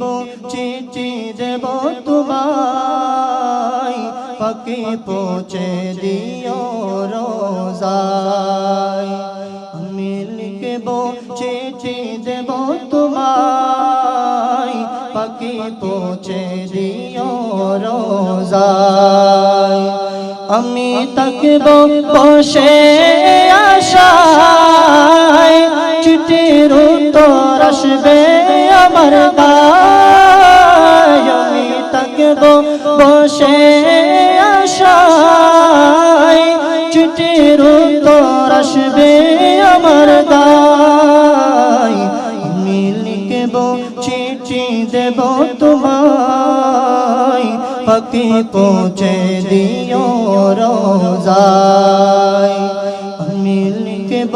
লিখব চিঠি দেব তোমায়। পাকে পৌঁছে দিও রোজায়। আমি লিখব, চিঠি দেব তোমায়। পাকে পৌঁছে দিও রোজায়। আমি তাকব বসে আশায়। চিঠির উত্তর আসবে গায় আমি তাকব বসে আশায়। চিঠির উত্তর আসবে আমার গায়। আমি লিখব, চিঠি দেব তোমায়। পাকে পৌঁছে দিও রোজায়। আমি লিখব,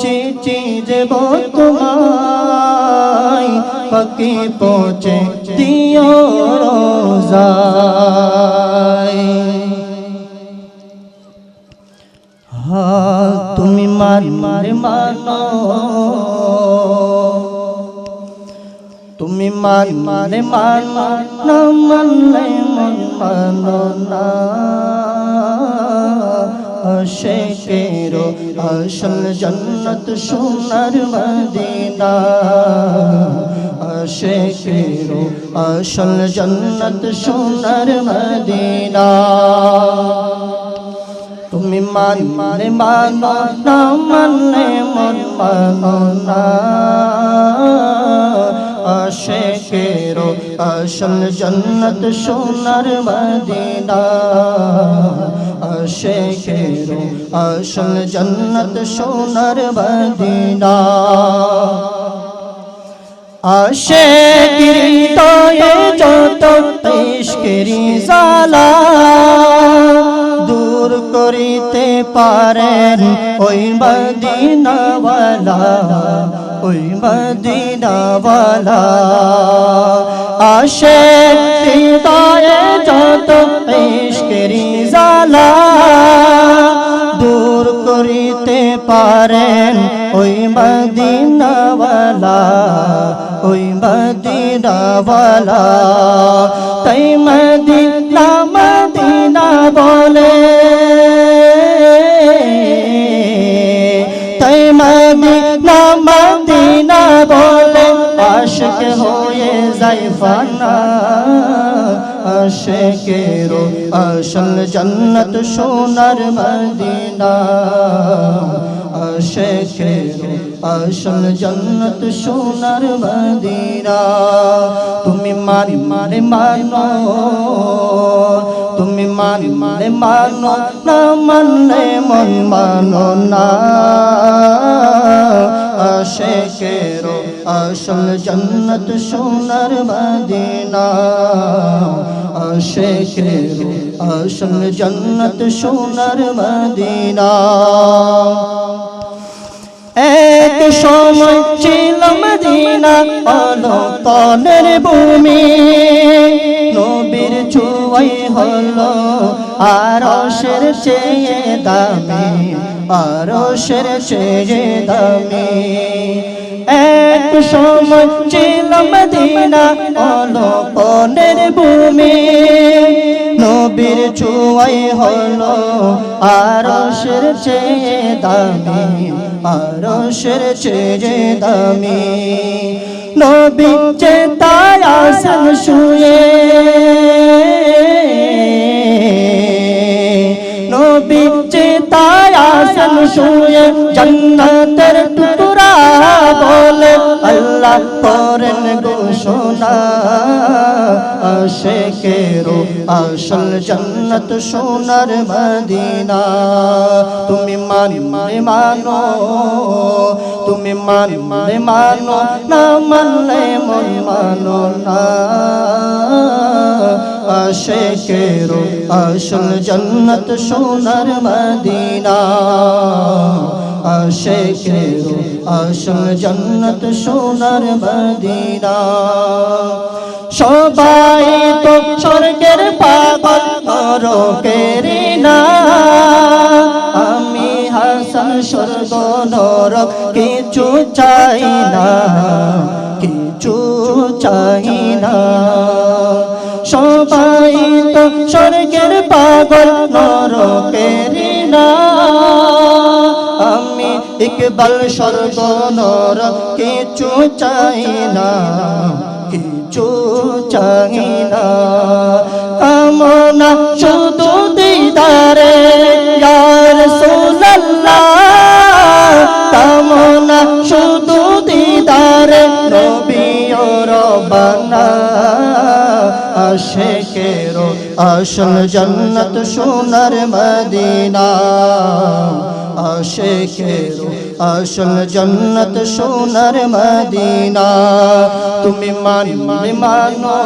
চিঠি দেব তোমায়। পাকে পৌঁছে দিও রোজায়। তুমি মান মারে মানো। তুমি মান মারে মানো না, মানলে মন মানো না। আশেকেরো আসল জন্নত সোনার মদিনা। আশেকেরো আসল জন্নত সোনার মদিনা। তুমি মান মারে মানো না, মানলে মন মানো না। আশেকেরো আসল জন্নত সোনার মদিনা। আশেকেরো আসল জন্নত সোনার মদিনা। আশেকির তোয়ে যত ইশকেরি জালা দূর করিতে পারেন ওই মদিনাওয়ালা ওই মদিনাওয়ালা আশেক হৃদয়ে যত ইশকেরি করিতে পারেন। ওই মদিনাওয়ালা ওই মদিনাওয়ালা। তাই মদিনা মদিনা বলে তাই মদিনা মদিনা বলে। আশক হয়ে যায় ফানা আশেকেরো আসল জন্নত সোনার মদিনা। আশেকেরো আসল জন্নত সোনার মদিনা। তুমি মারি মারে মানো তুমি মারি মারে মানো না মানলে মন মানো না। আশেকেরো আসল জন্নত সোনার মদিনা। আশেকেরো আসল জন্নত সোনার মদিনা। এক সময় ছিল মদিনা আলো তনের ভূমি। নবীর চুয়াই হলো আরশের চেয়ে দামি, আরশের চেয়ে দামি। এক সময় ছিল মদিনা আলো তনের ভূমি। নবীর চুয়াই হলো আরশের চেয়ে দামি, আরশের চেয়ে দামি। নবী চেতায় শুয়ে। নবী চেতায় শুয়ে, জন্নতের টুকরা বলে আল্লাহ করেন ঘোষণা। আশেকেরো আসল জন্নত সোনার মদিনা। তুমি মানি মানো, তুমি মানি মানো, না মানলে মন মানো না। আশেকেরো আসল জন্নত সোনার মদিনা। আশেকেরো আসল জন্নত সোনার মদিনা। সবাই তো স্বর্গের পাগল নরকেরি না। আমি হাসান স্বর্গ নরক, কিছু চাই না, কিছু চাই না। সবাই তো স্বর্গের পাগল নরকের ইকবাল স্বর্গ নর কিছু চাই না, কিছু চাই না। কামনা শুধু দিদারে, ইয়ার সুল্লাহ কামনা শুধু দিদারে নবী ও রবানা আশেকের আসল জন্নত সোনার মদিনা। আশেকের আসল জন্নত সোনার মদিনা। তুমি মানলে মানো,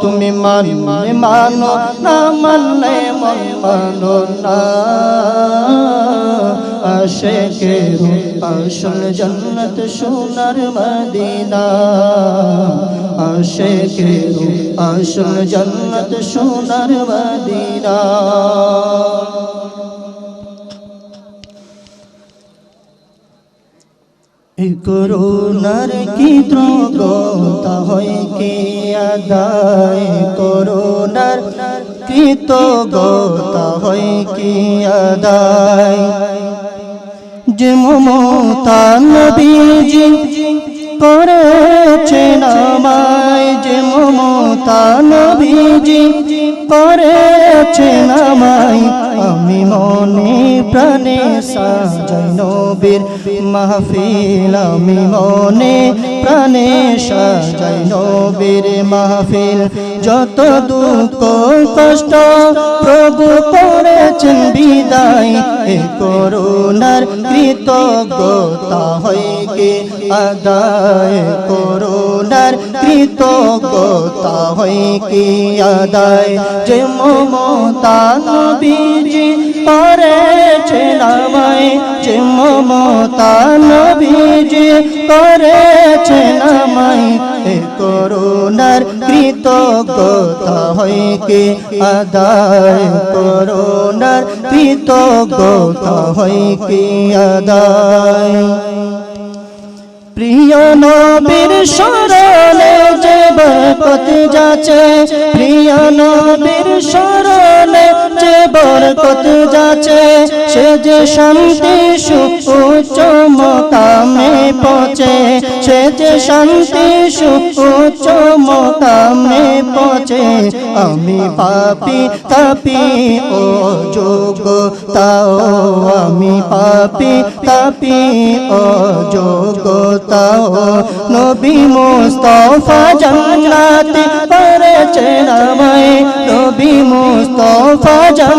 তুমি মানলে মানো, না মন মানো না। আশেকের আসল জন্নত সোনার মদিনা। আশেকের আসল জন্নত সোনার মদিনা। করুণার কি ত্রগতা হয়? কে আদায় করুণার কৃতজ্ঞতা হয়? কি আদায়? যে মমতা নবীজি করেছেন আমায় যে মমতা নবীজি, করেছেন আমায় আমি মনে প্রাণে সাজাই নবীর মাহফিল, আমি মনে প্রাণে সাজাই নবীর মাহফিল। যত দুঃখ কষ্ট প্রভু করেছেন বিদায় করুণার কৃতজ্ঞতা হয় কে আদায় করুণার কৃতজ্ঞতা হয় কি আদায়। যে মমতা নবীজি করেছেন আমায় যে মমতা নবীজি করেছেন আমায় এ করুণার কৃতজ্ঞতা হইকে আদায় করোনার কৃতজ্ঞতা হইকে আদায়। প্রিয় নবীর শরণে যে বরকত যাচ্ছে প্রিয় নবীর যে বরকত যাচ্ছে সে যে শান্তি সুউচ্চ মকামে পৌঁছে। সে যে শান্তি সুউচ্চ মকামে পৌঁছে। আমি পাপি, তাপি ও যোগ তাও আমি পাপি, তাপি ও যোগ তাও নবী মুস্তফা জান্নাতে করেছেন আমায় নবী মুস্তফা জান্নাতে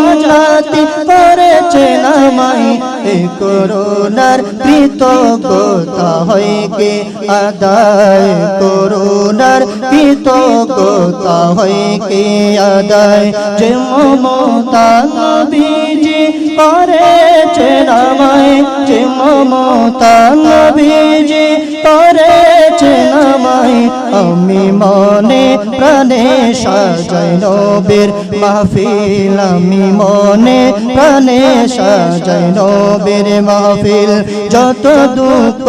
করেছেন আমায় এ করুণার কৃতজ্ঞতা হয় কে? আদায়। করুণার কৃতজ্ঞতা হয় কে? আদায়। যে মমতা নবীজি করেছেন আমায় যে মমতা নবীজি করেছেন আমায় আমি মনে প্রাণে সাজাই নবীর মাহফিল। আমি মনে প্রাণে সাজাই নবীর মাহফিল। যত দুঃখ,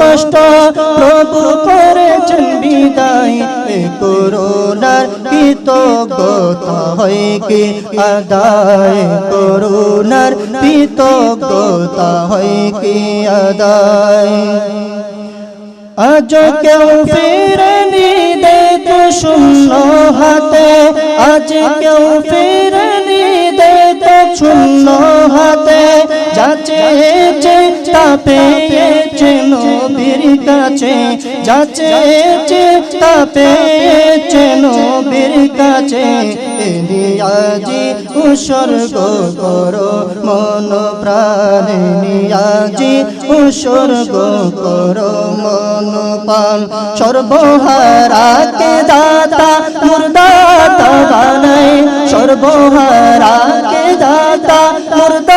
কষ্ট প্রভু করেছেন বিদায় করুণার কৃতজ্ঞতা হয় কি আদায়? করুণার কৃতজ্ঞতা হয় কি আদায়? আজ কেউ ফিরনি তো শূন্য হাতে। আজ কেউ ফিরনি তো শূন্য হাতে। যাচ্ছে যে তা চেন নবীর কাছে। যাচ্ছে যে তা চেন নবীর কাছে নিয়াজি উৎসর্গ করো মন প্রাণে নিয়াজি উৎসর্গ করো মন পান সর্বহারাকে দাতা মুর্দাতা বানাই। সর্বহারাকে দাতা মুর্দাতা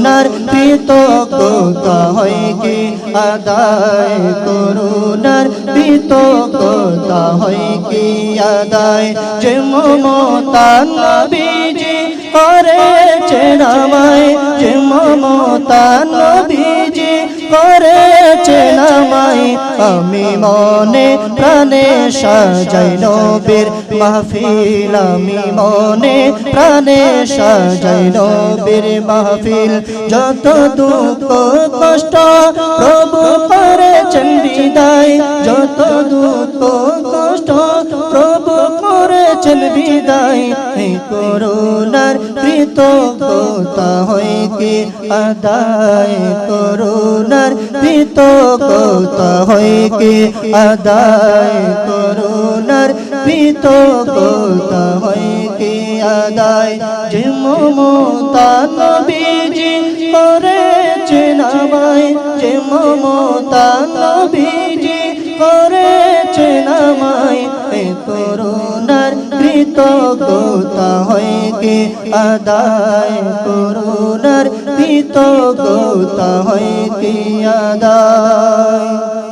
করুণার কৃতজ্ঞতা হয় কি? আদায় করুণার কৃতজ্ঞতা হয় কি? আদায় যে মমতা নবীজি করেছে নামায় যে মমতা নবীজি করেছে নামায় আমি মনে প্রাণে সাজাই নবীর মাহফিল, আমি মনে প্রাণে সাজাই নবীর মাহফিল। যত দুঃখ, কষ্ট প্রভু করেছেন বিদায়, যত দুঃখ, কষ্ট প্রভু করেছেন বিদায় এই করুণার কৃতজ্ঞতা হইকে আদায়? করুণার কৃতজ্ঞতা হইকে আদায়? করুণার কৃতজ্ঞতা হইকে আদায়? যে মমতা নবীজি করেছেন আমায়, যে মমতা নবীজি করেছেন আমায় করুণার কৃতজ্ঞতা হইকে আদায় করুণার কৃতজ্ঞতা হইকে আদায়।